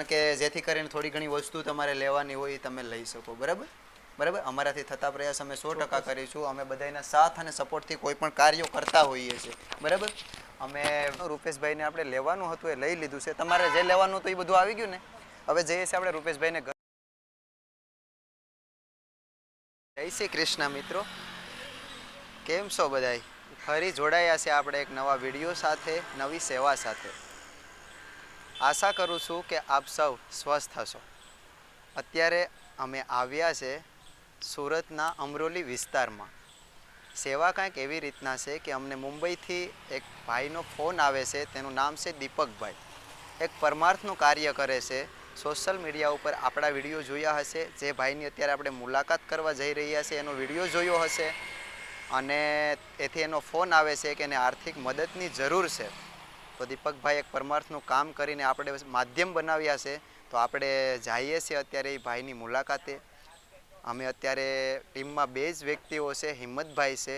કારણ કે જેથી કરીને થોડી ઘણી વસ્તુ તમારે લેવાની હોય એ તમે લઈ શકો બરાબર? બરાબર? અમારાથી થતા પ્રયાસ અમે સો ટકા કરીશું. અમે બધાના સાથ અને સપોર્ટથી કોઈ પણ કાર્યો કરતા હોઈએ છીએ. બરાબર? અમે રૂપેશભાઈને આપણે લેવાનું હતું એ લઈ લીધું છે. તમારે જે લેવાનું હતું એ બધું આવી ગયું ને? હવે જઈએ છીએ આપણે રૂપેશભાઈને ઘર જય શ્રી કૃષ્ણ મિત્રો. કેમ છો બધાય? ફરી જોડાયા છે આપણે એક નવા વીડિયો સાથે નવી સેવા સાથે. આશા કરું છું કે આપ સૌ સ્વસ્થ હશો. અત્યારે અમે આવ્યા છે સુરતના અમરોલી વિસ્તારમાં. સેવા કાંઈક એવી રીતના છે કે અમને મુંબઈથી એક ભાઈનો ફોન આવે છે, તેનું નામ છે દીપકભાઈ. એક પરમાર્થનું કાર્ય કરે છે. સોશિયલ મીડિયા ઉપર આપણા વીડિયો જોયા હશે. જે ભાઈની અત્યારે આપણે મુલાકાત કરવા જઈ રહ્યા છે, એનો વીડિયો જોયો હશે. અને એથી એનો ફોન આવે છે કે એને આર્થિક મદદની જરૂર છે. તો દીપકભાઈ એક પરમાર્થનું કામ કરીને આપણે માધ્યમ બનાવ્યા છે, તો આપણે જઈએ છીએ અત્યારે એ ભાઈની મુલાકાતે. અમે અત્યારે ટીમમાં બે જ વ્યક્તિઓ છે, હિંમતભાઈ છે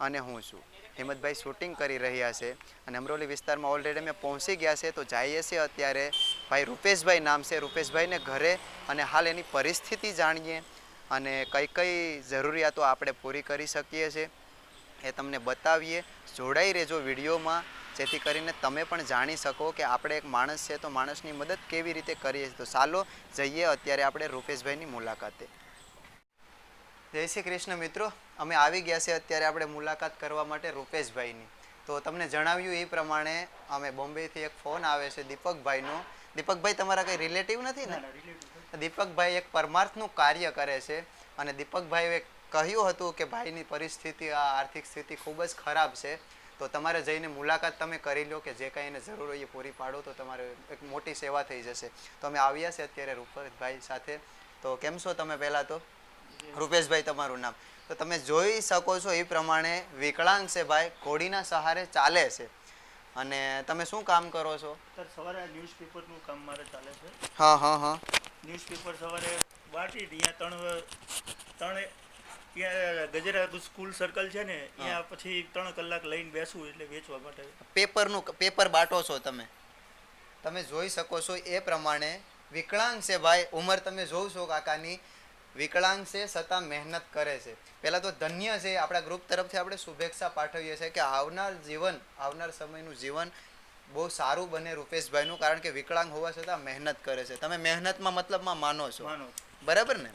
અને હું છું. હિંમતભાઈ શૂટિંગ કરી રહ્યા છે અને અમરોલી વિસ્તારમાં ઓલરેડી અમે પહોંચી ગયા છે, તો જઈએ છીએ અત્યારે. ભાઈ રૂપેશભાઈ નામ છે, રૂપેશભાઈને ઘરે અને હાલ એની પરિસ્થિતિ જાણીએ અને કઈ કઈ જરૂરિયાતો આપણે પૂરી કરી શકીએ છીએ એ તમને બતાવીએ. જોડાઈ રહેજો વિડીયોમાં. જેથી કરીને તમે પણ જાણી શકો કે આપણે એક માણસ છે તો માણસની મદદ કેવી રીતે કરીએ છીએ. તો ચાલો જઈએ અત્યારે આપણે રૂપેશભાઈની મુલાકાતે. જય શ્રી કૃષ્ણ મિત્રો. અમે આવી ગયા છે અત્યારે આપણે મુલાકાત કરવા માટે રૂપેશભાઈની. તો તમને જણાવ્યું એ પ્રમાણે અમે બોમ્બેથી એક ફોન આવે છે દીપકભાઈનો. દીપકભાઈ તમારા કંઈ રિલેટિવ નથી ને? દીપકભાઈ એક પરમાર્થનું કાર્ય કરે છે અને દીપકભાઈએ કહ્યું હતું કે ભાઈની પરિસ્થિતિ આ આર્થિક સ્થિતિ ખૂબ જ ખરાબ છે. તો તમારે જઈને મુલાકાત તમે કરી લો કે જે કાંઈ એને જરૂર હોય એ પૂરી પાડો તો તમારે એક મોટી સેવા થઈ જશે. તો અમે આવ્યા છે અત્યારે રૂપેશભાઈ સાથે. તો કેમ છો તમે પહેલાં તો? રૂપેશભાઈ તમારું નામ. તો તમે જોઈ શકો છો એ પ્રમાણે વિકલાંગ છે ભાઈ ઘોડીના સહારે ચાલે છે. અને તમે શું કામ કરો છો? સવારે ન્યૂઝપેપરનું કામ મારે ચાલે છે. હા હા હા. ન્યૂઝપેપર સવારે વાંચી ત્યાં ત્રણ ત્રણ ત્યાં ગજેરા સ્કૂલ સર્કલ છે ને ત્યાં પછી ત્રણ કલાક લઈને બેસવું એટલે વેચવા માટે. પેપરનું પેપર બાટો છો તમે? તમે જોઈ શકો છો એ પ્રમાણે વિકલાંગ છે ભાઈ ઉંમર તમે જોવ છો કાકાની. વિકલાંગ છે છતાં મહેનત કરે છે. પહેલાં તો ધન્ય છે આપણા ગ્રુપ તરફથી આપણે શુભેચ્છા પાઠવીએ છીએ કે આવનાર જીવન આવનાર સમયનું જીવન બહુ સારું બને રૂપેશભાઈનું કારણ કે વિકલાંગ હોવા છતાં મહેનત કરે છે. તમે મહેનતમાં મતલબમાં માનો છો. માનો. બરાબર ને?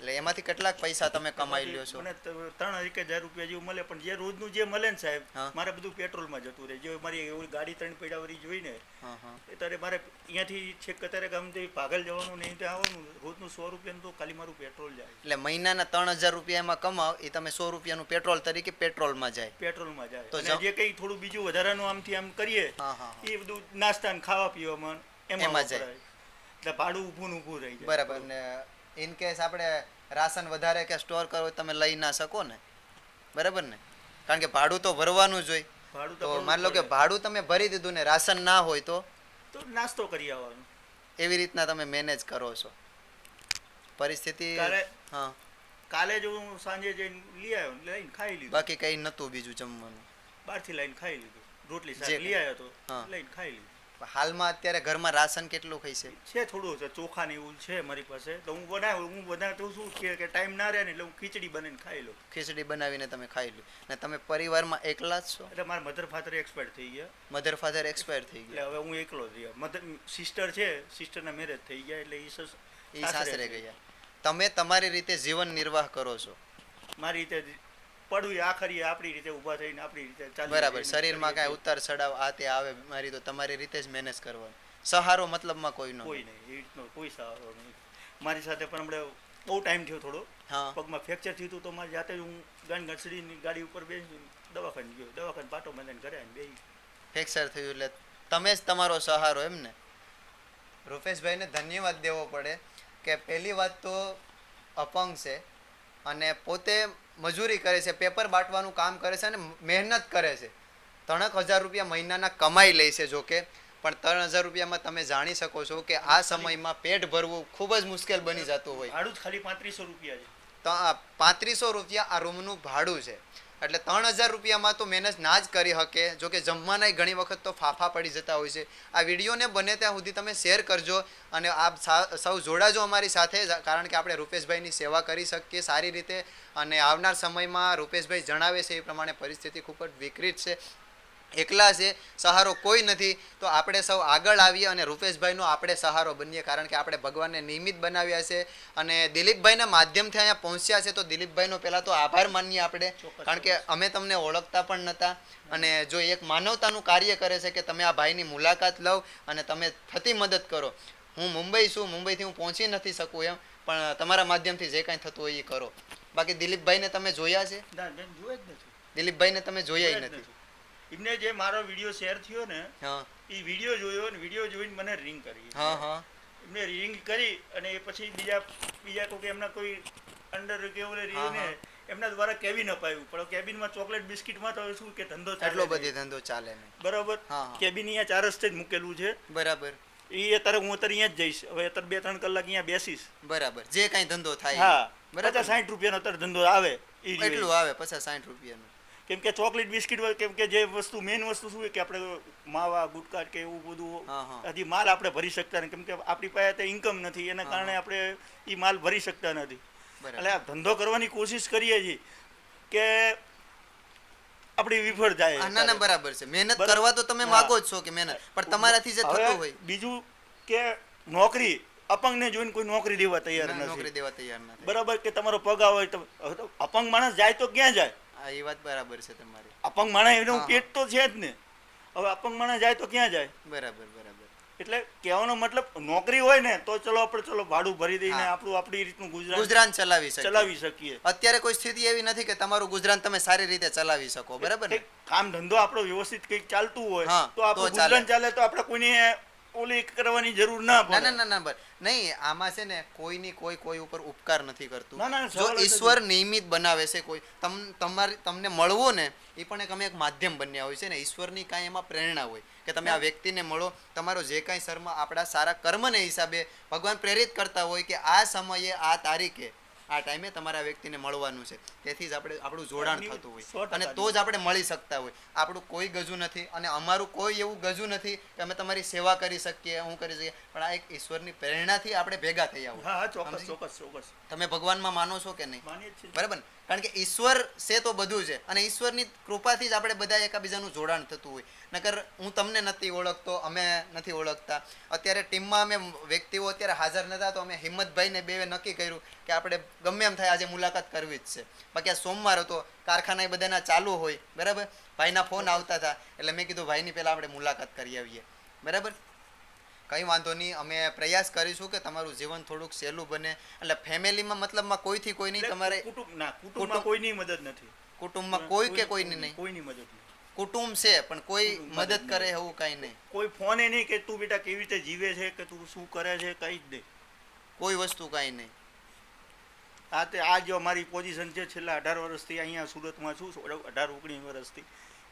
એટલે એમાંથી કેટલાક પૈસા તમે કમાઈ લ્યો છો? મને ત્રણ એક હજાર રૂપિયા જેવું મળે પણ જે રોજનું જે મળે ને સાહેબ મારે બધું પેટ્રોલમાં જતું રહે. જો મારી એવી ગાડી ત્રણ પૈડાવાળી જોઈને હા હા. મારે અહીંયાથી છેક અત્યારે ગામથી પાગલ જવાનું નહીં ત્યાં આવવાનું રોજનું સો રૂપિયાનું તો ખાલી મારું પેટ્રોલ જાય. એટલે મહિનાના ત્રણ હજાર રૂપિયામાં કમાવ એ તમે સો રૂપિયાનું પેટ્રોલ તરીકે પેટ્રોલમાં જાય. પેટ્રોલમાં જાય. તો જે કંઈ થોડું બીજું વધારાનું આમથી આમ કરીએ એ બધું નાસ્તા ને ખાવા પીવામાં એમાં એમાં જાય. એટલે ભાડું ઊભું ને ઊભું રહી જાય. બરાબર. ને ઇન કેસ આપણે રાશન વધારે કે સ્ટોર કરો તમે લઈ ના શકો ને. બરાબર ને? કારણ કે ભાડું તો ભરવાનું જ હોય. ભાડું તો માની લો કે ભાડું તમે ભરી દીધું ને રાશન ના હોય તો? નાસ્તો કરી આવવાનો. એવી રીતના તમે મેનેજ કરો છો. પરિસ્થિતિ હા. કાલે જ હું સાંજે જઈને લઈ આવ્યો લઈને ખાઈ લીધું. બાકી કઈ નતું બીજું જમવાનું. બહારથી લઈને ખાઈ લીધું. રોટલી શાક લઈ આવ્યો તો લઈને ખાઈ લીધું. હાલમાં અત્યારે ઘરમાં રાશન કેટલું ખાઈ છે? છે થોડું છે ચોખા ને એવું છે મારી પાસે. તો હું બનાવું હું બનાવતો શું કે કે ટાઈમ ના રહે ને એટલે હું ખીચડી બનાવીને ખાઈ લઉં. ખીચડી બનાવીને તમે ખાઈ લો. ને તમે પરિવારમાં એકલા જ છો? એટલે મારા મધર ફાધર એક્સપાયર થઈ ગયા. મધર ફાધર એક્સપાયર થઈ ગયા. એટલે હવે હું એકલો જ રહ્યો. મધર સિસ્ટર છે સિસ્ટરના મેરેજ થઈ ગયા એટલે એ સાસરે ગયા. તમે તમારી રીતે જીવન નિર્વાહ કરો છો? મારી રીતે પડવું આખરી આપણી રીતે ઊભા થઈને આપણી રીતે ચાલી બરાબર શરીરમાં કાંઈ ઉતાર ચડાવ આ તે આવે બીમારી તો તમારી રીતે જ મેનેજ કરવાનું. સહારો મતલબમાં કોઈ નો કોઈ નહીં એ રીતનો કોઈ સહારો નહીં. મારી સાથે પણ હમણાં બહુ ટાઈમ થયો થોડો. હા. પગમાં ફ્રેક્ચર થયું હતું તો મારી જાતે જ હું ગાન ઘસડીની ગાડી ઉપર બેસી દવાખાને ગયો. દવાખાને પાટો બાંધીને ઘરે આવીને બેસી ફ્રેક્ચર થયું એટલે તમે જ તમારો સહારો એમ ને? રૂપેશભાઈને ધન્યવાદ દેવો પડે કે પહેલી વાત તો અપંગ છે. અને પોતે મજૂરી કરે છે પેપર બાંટવાનું કામ કરે છે અને મહેનત કરે છે. ત્રણેક હજાર રૂપિયા મહિનાના કમાઈ લે છે જોકે પણ ત્રણ હજાર રૂપિયામાં તમે જાણી શકો છો કે આ સમયમાં પેટ ભરવું ખૂબ જ મુશ્કેલ બની જતું હોય. ભાડું જ ખાલી પાંત્રીસો રૂપિયા છે. તો પાંત્રીસો રૂપિયા આ રૂમનું ભાડું છે. એટલે ત્રણ હજાર રૂપિયામાં તો મહેનત ના જ કરી શકે જો કે જમવાના ઘણી વખત તો ફાફા પડી જતા હોય છે. આ વિડીયોને બને ત્યાં સુધી તમે શેર કરજો અને આપ સૌ જોડાજો અમારી સાથે કારણ કે આપણે રૂપેશભાઈની સેવા કરી શકીએ સારી રીતે. અને આવનાર સમયમાં રૂપેશભાઈ જણાવે છે એ પ્રમાણે પરિસ્થિતિ ખૂબ જ વિકૃત છે. એકલા છે સહારો કોઈ નથી તો આપણે સૌ આગળ આવીએ અને રૂપેશભાઈનો આપણે સહારો બનીએ. કારણ કે આપણે ભગવાનને નિયમિત બનાવ્યા છે અને દિલીપભાઈના માધ્યમથી અહીંયા પહોંચ્યા છે તો દિલીપભાઈનો પહેલાં તો આભાર માનીએ આપણે. કારણ કે અમે તમને ઓળખતા પણ નહોતા અને જો એક માનવતાનું કાર્ય કરે છે કે તમે આ ભાઈની મુલાકાત લો અને તમે થતી મદદ કરો. હું મુંબઈ છું મુંબઈથી હું પહોંચી નથી શકું એમ પણ તમારા માધ્યમથી જે કાંઈ થતું હોય એ કરો. બાકી દિલીપભાઈને તમે જોયા છે? દિલીપભાઈને તમે જોયા નથી. એમને જે મારો વીડિયો શેર થયો ને એ વીડિયો જોયો ને વીડિયો જોઈને મને રિંગ કરી. હા હા. એમને રિંગ કરી અને એ પછી બીજા બીજા કોઈ એમના કોઈ અંડર કે ઓલે હા, ને એમના દ્વારા કેબિન અપાયું. પણ કેબિનમાં ચોકલેટ બિસ્કિટમાં તો શું કે ધંધો ચાલે એટલો બધો ધંધો ચાલે બરાબર. કેબિન અહીંયા ચાર રસ્તે જ મૂકેલું છે. બરાબર. એ અત્યારે હું અત્યારે અહીંયા જ જઈશ. હવે અત્યારે બે ત્રણ કલાક અહીંયા બેસીશ. બરાબર. જે કાંઈ ધંધો થાય હા. બરાબર. પચાસ સાઠ રૂપિયાનો અત્યારે ધંધો આવે. એટલું આવે પચાસ સાઠ રૂપિયાનું. કેમ કે ચોકલેટ બિસ્કિટ હોય કેમ કે જે વસ્તુ મેઇન વસ્તુ શું હોય કે આપણે માવા ગુટકા કે એવું બધું. હજી માલ આપણે ભરી શકતા નથી. કેમ કે આપણી પાસે તે ઇન્કમ નથી એના કારણે આપણે એ માલ ભરી શકતા નથી. એટલે આ ધંધો કરવાની કોશિશ કરીએ છીએ કે આપણી વિફળ જાય. ના ના બરાબર છે. મહેનત કરવા તો તમે માગો જ છો કે મહેનત પણ તમારાથી જે થતું હોય. બીજું કે નોકરી અપંગને જોઈને કોઈ નોકરી દેવા તૈયાર નથી. નોકરી દેવા તૈયાર નથી. બરાબર કે તમારો પગ આવે તો અપંગ માણસ જાય તો ક્યાં જાય? હા એ વાત બરાબર છે તમારી. અપંગ માણસ એનું પેટ તો છે જ ને. હવે અપંગ માણસ જાય તો ક્યાં જાય? બરાબર બરાબર. એટલે કહેવાનો મતલબ નોકરી હોય ને તો ચલો આપણે ચલો ભાડું ભરી દઈને આપણું આપણી રીતનું ગુજરાન ગુજરાન ચલાવી શકે ચલાવી શકીએ. અત્યારે કોઈ સ્થિતિ એવી નથી કે તમારું ગુજરાન તમે સારી રીતે ચલાવી શકો બરાબર ને? કામ ધંધો આપણો વ્યવસ્થિત કંઈક ચાલતું હોય તો આપણું ચાલે. ગુજરાન ચાલે તો આપણે કોઈને ઓલી કરવાની જરૂર ના પડે. ના ના ના બર નહીં આમાં છે ને કોઈની કોઈ કોઈ ઉપર ઉપકાર નથી કરતું. જો ઈશ્વર નિયમિત બનાવે છે કોઈ તમ તમારી તમને મળવો ને એ પણ એક અમે એક માધ્યમ બન્યા હોય છે ને ઈશ્વરની કાંઈ એમાં પ્રેરણા હોય. કે તમે આ વ્યક્તિને મળો તમારો જે કાંઈ શર્મ આપણા સારા કર્મને હિસાબે ભગવાન પ્રેરિત કરતા હોય કે આ સમયે આ તારીખે આ ટાઈમે તમારા વ્યક્તિને મળવાનું છે. તેથી જ આપણે આપણું જોડાણ થતું હોય. અને તો જ આપણે મળી શકતા હોય. આપણું કોઈ ગજું નથી અને અમારું કોઈ એવું ગજું નથી કે અમે તમારી સેવા કરી શકીએ હું કરી શકીએ. પણ આ એક ઈશ્વરની પ્રેરણાથી આપણે ભેગા થયા આવું હા ચોક્કસ ચોક્કસ ચોક્કસ. તમે ભગવાનમાં માનો છો કે નહીં? બરાબર કારણ કે ઈશ્વર છે તો બધું છે. અને ઈશ્વરની કૃપાથી જ આપણે બધા એકબીજાનું જોડાણ થતું હોય. નકર હું તમને નથી ઓળખતો અમે નથી ઓળખતા. અત્યારે ટીમમાં અમે વ્યક્તિઓ અત્યારે હાજર નતા તો અમે હિંમતભાઈને બે નક્કી કર્યું કે આપણે ગમે એમ થાય આજે મુલાકાત કરવી જ છે. બાકી આ સોમવાર હતો કારખાના એ બધાના ચાલુ હોય બરાબર? ભાઈના ફોન આવતા હતા એટલે મેં કીધું ભાઈની પહેલાં આપણે મુલાકાત કરી આવીએ. બરાબર? કંઈ વાંધો નહીં અમે પ્રયાસ કરીશું કે તમારું જીવન થોડુંક સહેલું બને. એટલે ફેમિલીમાં મતલબમાં કોઈથી કોઈ નહીં તમારે કુટુંબમાં કોઈની મદદ નથી. કુટુંબમાં કોઈ કે કોઈની નહીં. કોઈની મદદ કુટુંબ છે પણ કોઈ મદદ મદદ કરે એવું કાંઈ નહીં. કોઈ ફોને નહીં કે તું બેટા કેવી રીતે જીવે છે કે તું શું કરે છે કઈ જ નહીં. કોઈ વસ્તુ કાંઈ નહીં. આ તે આ જો મારી પોઝિશન છે છેલ્લા અઢાર વર્ષથી અહીંયા સુરતમાં છું અઢાર ઓગણીસ વર્ષથી.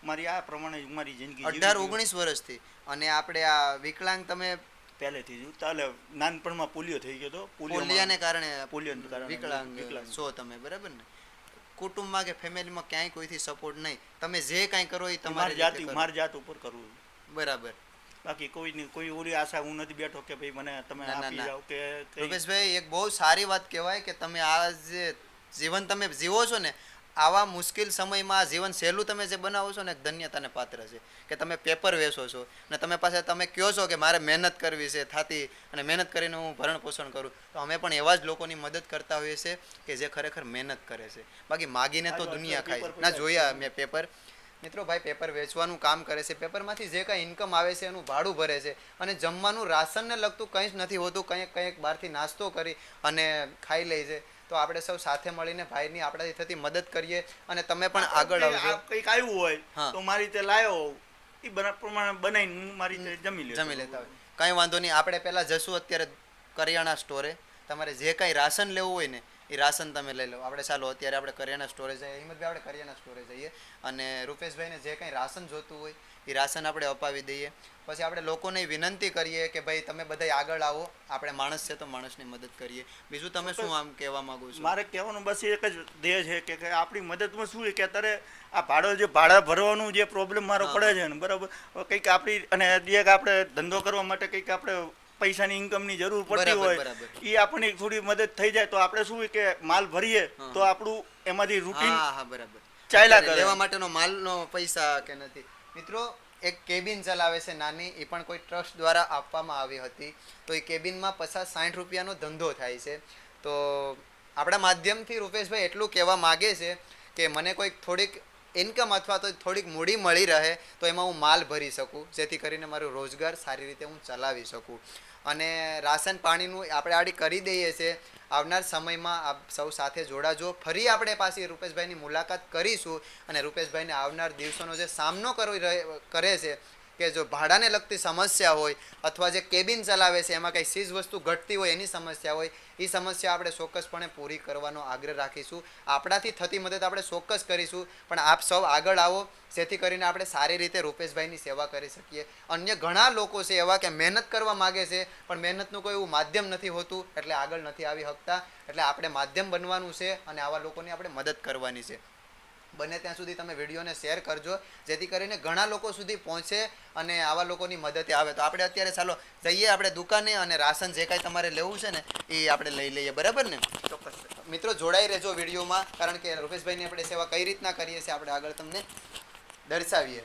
મારી આ પ્રમાણે મારી જિંદગી અઢાર ઓગણીસ વર્ષથી. અને આપણે આ વિકલાંગ તમે પહેલેથી જ. ચાલે નાનપણમાં પોલિયો થઈ ગયો હતો પોલિયાને કારણે પોલિયોને કારણે વિકલાંગ વિકલાંગ. છો તમે બરાબર ને? કુટુંબમાં કે ફેમિલીમાં ક્યાંય કોઈથી સપોર્ટ નહીં. તમે જે કાંઈ કરો એ તમારી મારી જાતિ મારી જાત ઉપર કરવું. બરાબર. બાકી કોઈની કોઈ ઓલી આશા હું નથી બેઠો કે ભાઈ મને તમે આપી જાઓ કે રૂપેશભાઈ એક બહુ સારી વાત કહેવાય કે તમે આ જે જીવન તમે જીવો છો ને આવા મુશ્કેલ સમયમાં જીવન સહેલું તમે જે બનાવો છો ને એક ધન્યતાને પાત્ર છે કે તમે પેપર વેચો છો ને તમે પાસે તમે કહો છો કે મારે મહેનત કરવી છે થાતી અને મહેનત કરીને હું ભરણ પોષણ કરું. તો અમે પણ એવા જ લોકોની મદદ કરતા હોઈએ છીએ કે જે ખરેખર મહેનત કરે છે. બાકી માગીને તો દુનિયા ખાય ના જોયા મેં પેપર મિત્રો ભાઈ પેપર વેચવાનું કામ કરે છે. પેપરમાંથી જે કાંઈ ઇન્કમ આવે છે એનું ભાડું ભરે છે. અને જમવાનું રાશનને લગતું કંઈ જ નથી હોતું. કંઈક કંઈક બહારથી નાસ્તો કરી અને ખાઈ લે છે. તો આપણે સૌ સાથે મળીને ભાઈની આપણાથી થતી મદદ કરીએ અને તમે પણ આગળ આવજો. કંઈક આવ્યું હોય તો મારી રીતે લાયો એ પ્રમાણે બનાવીને હું મારી રીતે જમી લે જમી લેતા હોય. કંઈ વાંધો નહીં. આપણે પહેલાં જશું અત્યારે કરિયાણા સ્ટોરે તમારે જે કાંઈ રાશન લેવું હોય ને એ રાશન તમે લઈ લો. આપણે ચાલો અત્યારે આપણે કરિયાણા સ્ટોરે જઈએ. હિંમતભાઈ આપણે કરિયાણા સ્ટોરે જઈએ અને રૂપેશભાઈને જે કંઈ રાશન જોતું હોય એ રાશન આપણે અપાવી દઈએ. પછી આપણે લોકોને વિનંતી કરીએ કે ભાઈ તમે બધા આગળ આવો. આપણે માણસ છે તો માણસની મદદ કરીએ. બીજું તમે શું આમ કહેવા માંગો છો? મારે કહેવાનું બસ એક જ ધ્યેય છે કે આપણી મદદમાં શું કે અત્યારે આ ભાડો જે ભાડા ભરવાનું જે પ્રોબ્લેમ મારો પડે છે ને બરાબર? કંઈક આપણી અને એક આપણે ધંધો કરવા માટે કંઈક આપણે પૈસાની ઇન્કમની જરૂર પડતી હોય એ આપણને થોડી મદદ થઈ જાય તો આપણે શું કે માલ ભરીએ તો આપણું એમાંથી રૂટીન બરાબર. ચાલ્યા કરે. લેવા માટેનો માલનો પૈસા કે નથી. મિત્રો એક કેબિન ચલાવે છે નાની એ પણ કોઈ ટ્રસ્ટ દ્વારા આપવામાં આવી હતી. તો એ કેબિનમાં પચાસ સાઠ રૂપિયાનો ધંધો થાય છે. તો આપણા માધ્યમથી રૂપેશભાઈ એટલું કહેવા માગે છે કે મને કોઈક થોડીક ઇન્કમ અથવા તો થોડીક મૂડી મળી રહે તો એમાં હું માલ ભરી શકું જેથી કરીને મારો રોજગાર સારી રીતે હું ચલાવી શકું. અને રાશન પાણીનું આપણે આડી કરી દઈએ છીએ. આવનાર સમયમાં આપ સૌ સાથે જોડાજો. ફરી આપણે પાછી રૂપેશભાઈની મુલાકાત કરીશું અને રૂપેશભાઈને આવનાર દિવસોનો જે સામનો કરવી કરે છે કે જો ભાડાને લગતી સમસ્યા હોય અથવા જે કેબિન ચલાવે છે, એમાં કંઈ ચીજ વસ્તુ ઘટતી હોય એની સમસ્યા હોય એ સમસ્યા આપણે ચોક્કસપણે પૂરી કરવાનો આગ્રહ રાખીશું. આપણાથી થતી મદદ આપણે ચોક્કસ કરીશું, પણ આપ સૌ આગળ આવો, જેથી કરીને આપણે સારી રીતે રૂપેશભાઈની સેવા કરી શકીએ. અન્ય ઘણા લોકો છે એવા કે મહેનત કરવા માગે છે, પણ મહેનતનું કોઈ એવું માધ્યમ નથી હોતું, એટલે આગળ નથી આવી શકતા એટલે આપણે માધ્યમ બનવાનું છે અને આવા લોકોની આપણે મદદ કરવાની છે. બને ત્યાં સુધી તમે વિડીયોને શેર કરજો, જેથી કરીને ઘણા લોકો સુધી પહોંચે અને આવા લોકોની મદદે આવે. તો આપણે અત્યારે ચાલો જઈએ આપણે દુકાને અને રાશન જે કાંઈ તમારે લેવું છે ને, એ આપણે લઈ લઈએ. બરાબર ને? ચોક્કસ. મિત્રો, જોડાઈ રહેજો વિડીયોમાં, કારણ કે રૂપેશભાઈની આપણે સેવા કઈ રીતના કરીએ છીએ, આપણે આગળ તમને દર્શાવીએ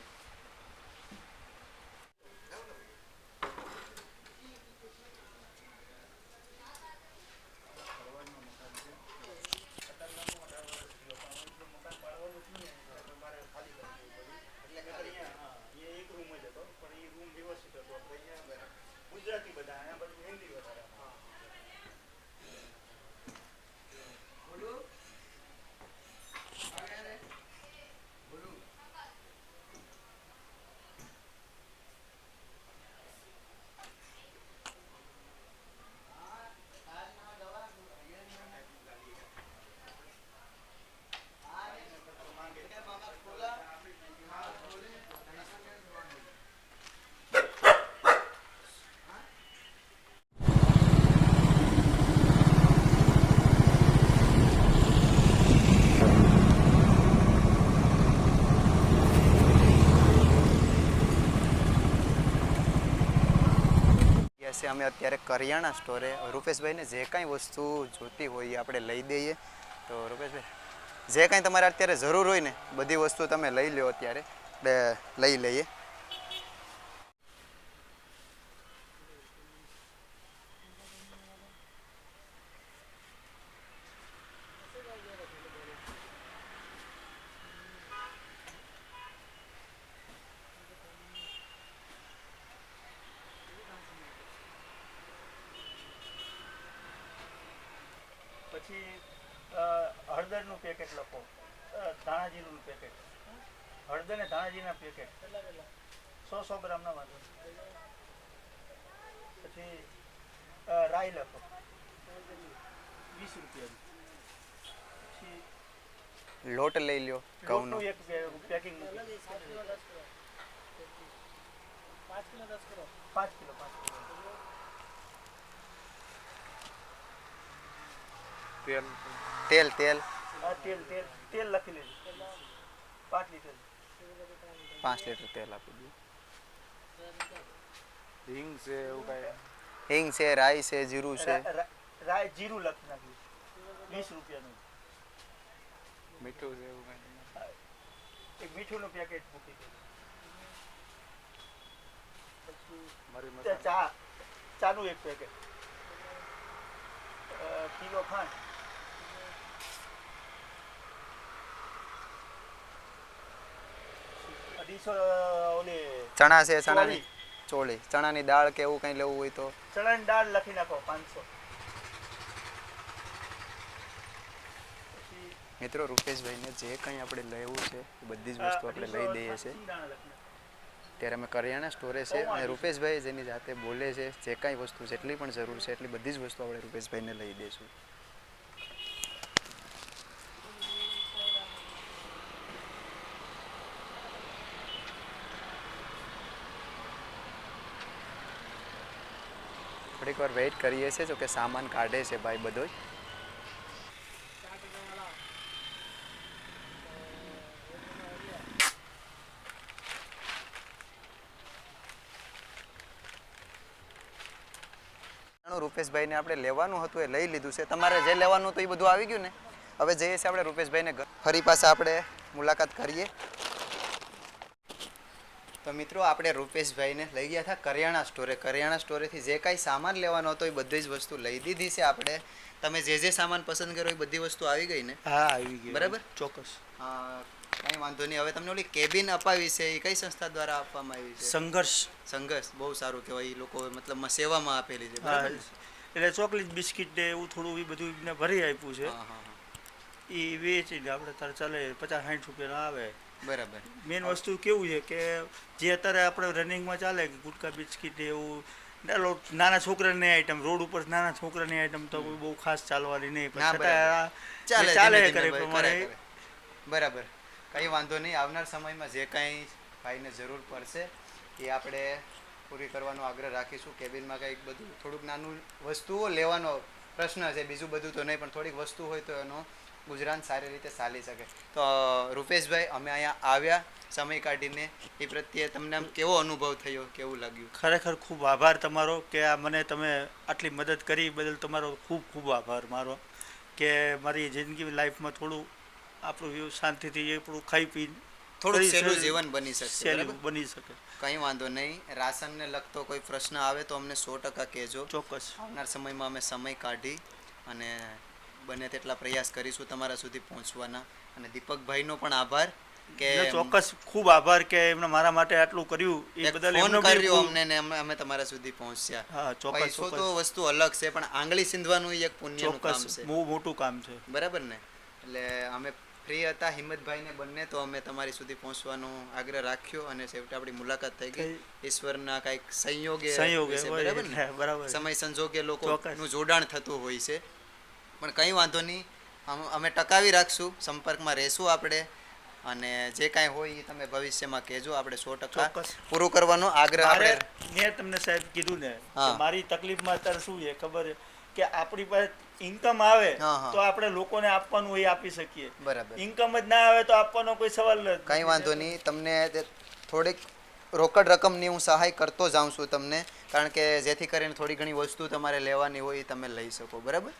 ગુજરાતી બધા અહીંયા બધું હિન્દી વધારે છે, અમે અત્યારે કરિયાણા સ્ટોરે રૂપેશભાઈને જે કાંઈ વસ્તુ જોતી હોય એ આપણે લઈ દઈએ. તો રૂપેશભાઈ, જે કાંઈ તમારે અત્યારે જરૂર હોય ને, બધી વસ્તુ તમે લઈ લો અત્યારે. લઈ લઈએ. પછી હળદરનું પેકેટ લખો. ધાણાજીનું પેકેટ હળદર ને ધાણાજીના પેકેટ સો સો ગ્રામના વાંધો પછી રાઈ લખો. વીસ રૂપિયા પછી લોટ લઈ લ્યો ઘઉંનો. એક પેકિંગ મૂકી. પાંચ કિલો પાંચ કિલો. તેલ તેલ આ તેલ તેલ તેલ લખી લેજો પાંચ લીટર પાંચ લીટર તેલ આપી દઈએ હિંગ છે એવું કાંઈ હિંગ છે રાઈ છે જીરું છે રા- રા- રાઈ જીરું લખી નાખ્યું વીસ રૂપિયાનું મીઠું છે એવું કાંઈ એક મીઠુંનું પેકેટ મૂકી દો પછી મરી તે મસાલા ચા ચાનું એક પેકેટ કિલો ખાંડ અઢીસો ઓલી ચણા છે ચણાની ચોળી. ચોળી. ચણાની દાળ કે એવું કંઈ લેવું હોય તો? ચણાની દાળ લખી નાખો પાંચસો. મિત્રો રૂપેશભાઈને જે કંઈ આપણે લેવું છે એ બધી જ વસ્તુ આપણે લઈ દઈએ છીએ. ત્યારે અમે કરિયાણા સ્ટોરે છે અને રૂપેશભાઈ જેની જાતે બોલે છે જે કાંઈ વસ્તુ જેટલી પણ જરૂર છે એટલી બધી જ વસ્તુ આપણે રૂપેશભાઈને લઈ દઈશું. થોડીક વાર વેઇટ કરીએ છીએ જો સામાન કાઢે છે ભાઈ બધો જ. રૂપેશભાઈને આપણે લેવાનું હતું, એ લઈ લીધું છે તમારે જે લેવાનું હતું એ બધું આવી ગયું ને હવે જઈએ છીએ આપણે રૂપેશભાઈને. ફરી પાછા આપણે મુલાકાત કરીએ તો મિત્રો આપણે રૂપેશભાઈને લઈ ગયા હતા કરિયાણા સ્ટોરે. કરિયાણા સ્ટોરેથી જે કાંઈ સામાન લેવાનો હતો એ બધી જ વસ્તુ લઈ દીધી છે આપણે. તમે જે જે સામાન પસંદ કર્યો એ બધી વસ્તુ આવી ગઈ ને? હા આવી ગઈ. બરાબર? ચોક્કસ. કઈ કાંઈ વાંધો નહીં. હવે તમને ઓલી કેબિન અપાવી છે એ કઈ સંસ્થા દ્વારા આપવામાં આવી છે? સંઘર્ષ. સંઘર્ષ. બહુ સારું કહેવાય. એ લોકો મતલબ સેવામાં આપેલી છે. એટલે ચોકલેટ બિસ્કિટ ને એવું થોડું એ બધું ભરી આપ્યું છે. એ વેચીને આપણે તારે ચાલે પચાસ સાઠ રૂપિયાનો આવે. બરાબર. મેઇન વસ્તુ કેવું છે કે જે અત્યારે આપણે રનિંગમાં ચાલે કે ગુટકા બિસ્કિટ એવું નાનો છોકરાની આઈટમ રોડ ઉપર નાના છોકરાની આઈટમ તો બહુ ખાસ ચાલવાની નહીં પણ ચાલે ચાલે કરે પ્રમાણે. બરાબર. કંઈ વાંધો નહીં આવનાર સમયમાં જે કાંઈ ભાઈને જરૂર પડશે એ આપણે પૂરી કરવાનો આગ્રહ રાખીશું. કેબિનમાં કંઈક બધું થોડુંક નાનું વસ્તુઓ લેવાનો પ્રશ્ન છે બીજું બધું તો નહીં પણ થોડીક વસ્તુ હોય તો એનો ગુજરાન સારી રીતે ચાલી શકે. તો રૂપેશભાઈ અમે અહીંયા આવ્યા સમય કાઢીને એ પ્રત્યે તમને આમ કેવો અનુભવ થયો કેવું લાગ્યું? ખરેખર ખૂબ આભાર તમારો કે આ મને તમે આટલી મદદ કરી બદલ તમારો ખૂબ ખૂબ આભાર મારો. કે મારી જિંદગી લાઈફમાં થોડું આપણું શાંતિથી આપણું ખાઈ પી થોડું સહેલું જીવન બની શકે બની શકે. કંઈ વાંધો નહીં. રાશનને લગતો કોઈ પ્રશ્ન આવે તો અમને સો ટકા કહેજો. ચોક્કસ. આવનાર સમયમાં અમે સમય કાઢી અને બને તેટલા પ્રયાસ કરીશું તમારા સુધી પહોંચવાના. અને દીપકભાઈનો પણ આભાર કે ચોક્કસ ખૂબ આભાર કે એમને મારા માટે આટલું કર્યું. એ બદલ ફોન કર્યો અમને ને અમે તમારા સુધી પહોંચ્યા. હા ચોક્કસ તો વસ્તુ અલગ છે પણ આંગળી સિંધવાનું એક પુણ્યનું કામ છે. બહુ મોટું કામ છે. બરાબર ને? એટલે અમે ફ્રી હતા હિંમતભાઈને બંને તો અમે તમારી સુધી પહોંચવાનો આગ્રહ રાખ્યો અને છેવટે આપણી મુલાકાત થઈ ગઈ. ઈશ્વરના કાંઈક સંયોગે સંયોગે બરાબર ને? બરાબર. સમય સંજોગે. લોકોનું જોડાણ થતું હોય છે. પણ કંઈ વાંધો નહીં. અમે ટકાવી રાખશું સંપર્કમાં રહેશું આપણે. અને જે કાંઈ હોય એ તમે ભવિષ્યમાં કહેજો આપણે સો ટકા પૂરું કરવાનો આગ્રહ આપણે. મેં તમને સાહેબ કીધું ને મારી તકલીફમાં અત્યારે શું છે ખબર છે? કે આપણી પાસે ઇન્કમ આવે. તો આપણે લોકોને આપવાનું એ આપી શકીએ. બરાબર. ઇન્કમ જ ના આવે તો આપવાનો કોઈ સવાલ નથી. કંઈ વાંધો નહીં. તમને થોડીક રોકડ રકમની હું સહાય કરતો જાઉં છું તમને. કારણ કે જેથી કરીને થોડી ઘણી વસ્તુ તમારે લેવાની હોય એ તમે લઈ શકો. બરાબર?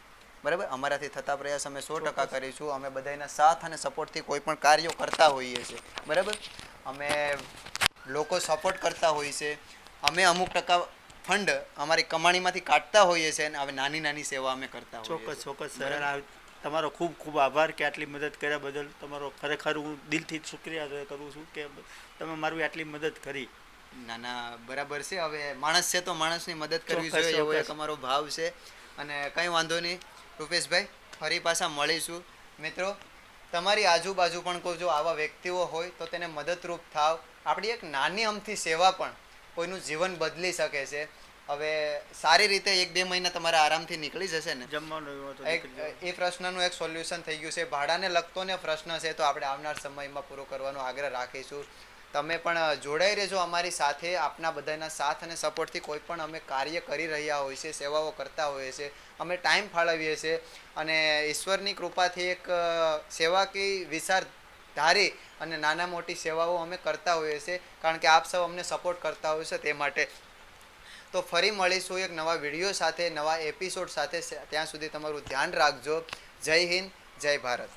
બરાબર? અમારાથી થતા પ્રયાસ અમે સો ટકા કરીશું. અમે બધાના સાથ અને સપોર્ટથી કોઈ પણ કાર્યો કરતા હોઈએ છીએ. બરાબર? અમે લોકો સપોર્ટ કરતા હોઈએ છે અમે અમુક ટકા ફંડ અમારી કમાણીમાંથી કાઢતા હોઈએ છીએ અને હવે નાની નાની સેવા અમે કરતા હોઈએ ચોક્કસ ચોક્કસ સર. તમારો ખૂબ ખૂબ આભાર કે આટલી મદદ કર્યા બદલ. તમારો ખરેખર હું દિલથી શુક્રિયા કરું છું કે તમે મારી આટલી મદદ કરી. ના ના બરાબર છે. હવે માણસ છે તો માણસની મદદ કરવી જોઈએ. એવો એક અમારો ભાવ છે. અને કંઈ વાંધો નહીં. રૂપેશભાઈ ફરી પાછા મળીશું. મિત્રો તમારી આજુબાજુ પણ કોઈ જો આવા વ્યક્તિઓ હોય તો તેને મદદરૂપ થાવ. આપણી એક નાની અમથી સેવા પણ કોઈનું જીવન બદલી શકે છે. હવે સારી રીતે એક બે મહિના તમારા આરામથી નીકળી જશે ને? જમવાનું એ પ્રશ્નનું એક સોલ્યુશન થઈ ગયું છે. ભાડાને લગતો ને પ્રશ્ન છે તો આપણે આવનાર સમયમાં પૂરો કરવાનો આગ્રહ રાખીશું. તમે પણ જોડાઈ રહેજો અમારી સાથે. આપના બધાના સાથ અને સપોર્ટથી કોઈ પણ અમે કાર્ય કરી રહ્યા હોય છે, સેવાઓ કરતા હોઈએ છીએ અમે ટાઈમ ફાળવીએ છીએ અને ઈશ્વરની કૃપાથી એક સેવાકી વિચાર ધારી અને નાના મોટી સેવાઓ અમે કરતા હોઈએ છીએ કારણ કે આપ સૌ અમને સપોર્ટ કરતા હોય છે તે માટે. તો ફરી મળીશું એક નવા વીડિયો સાથે, નવા એપિસોડ સાથે. ત્યાં સુધી તમારું ધ્યાન રાખજો. જય હિન્દ, જય ભારત.